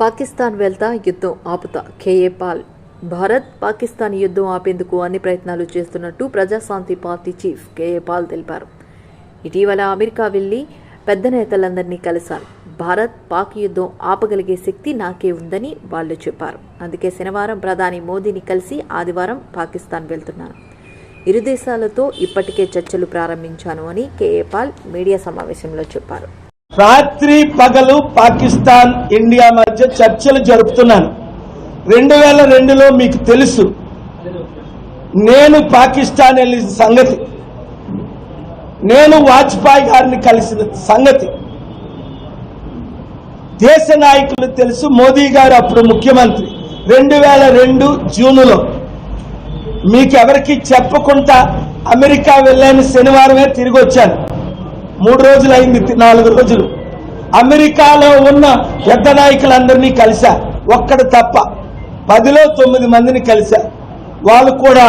పాకిస్తాన్ వెళ్తా యుద్ధం ఆపుతా. కేఏ పాల్ భారత్ పాకిస్తాన్ యుద్ధం ఆపేందుకు అన్ని ప్రయత్నాలు చేస్తున్నట్టు Prajashanti party chief KA Paul తెలిపారు. ఇటీవల అమెరికా వెళ్ళి పెద్ద నేతలందరినీ కలిశారు. భారత్ పాక్ యుద్ధం ఆపగలిగే శక్తి నాకే ఉందని వాళ్ళు చెప్పారు. అందుకే శనివారం ప్రధాని మోదీని కలిసి ఆదివారం పాకిస్తాన్ వెళ్తున్నాను ఇరు దేశాలతో ఇప్పటికే చర్చలు ప్రారంభించాను అని కేఏ పాల్ మీడియా సమావేశంలో చెప్పారు. రాత్రి పగలు పాకిస్తాన్ ఇండియా మధ్య చర్చలు జరుపుతున్నాను. రెండు వేల రెండులో మీకు తెలుసు. నేను పాకిస్తాన్ వెళ్ళిన సంగతి. నేను వాజ్పేయి గారిని కలిసిన సంగతి. దేశ నాయకులు తెలుసు మోదీ గారు అప్పుడు ముఖ్యమంత్రి. రెండు వేల రెండు జూనులో. మీకెవరికి చెప్పకుండా అమెరికా వెళ్ళాను శనివారమే తిరిగి వచ్చాను మూడు రోజులు అయింది నాలుగు రోజులు. అమెరికాలో ఉన్న పెద్ద నాయకులందరినీ కలిశా. ఒక్కడు తప్ప. పదిలో తొమ్మిది మందిని కలిశా. వాళ్ళు కూడా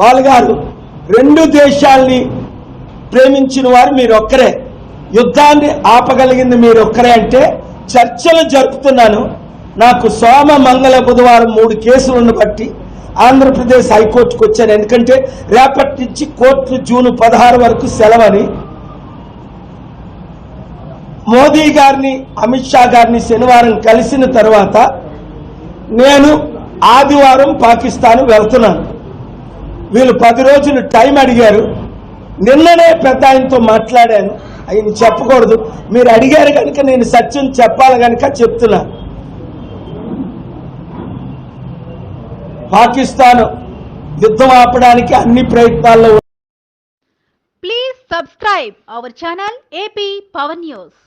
వాళ్ళు గారు రెండు దేశాల్ని ప్రేమించిన వారు మీరు ఒక్కరే యుద్ధాన్ని ఆపగలిగింది మీరు ఒక్కరే అంటే చర్చలు జరుపుతున్నాను. నాకు సోమ మంగళ బుధవారం మూడు కేసులను బట్టి ఆంధ్రప్రదేశ్ హైకోర్టుకు వచ్చాను. ఎందుకంటే రేపటి నుంచి కోర్టు జూన్ పదహారు వరకు సెలవని మోదీ గారిని అమిత్ షా గారిని శనివారం కలిసిన తర్వాత నేను ఆదివారం పాకిస్తాన్ వెళ్తున్నాను. వీళ్ళు పది రోజులు టైం అడిగారు. నిన్ననే పెద్ద ఆయనతో మాట్లాడాను. ఆయన చెప్పకూడదు. మీరు అడిగారు కనుక నేను సత్యం చెప్పాలి కనుక చెప్తున్నా. పాకిస్తాన్ యుద్ధం ఆపడానికి అన్ని ప్రయత్నాల్లో please subscribe our channel AP power news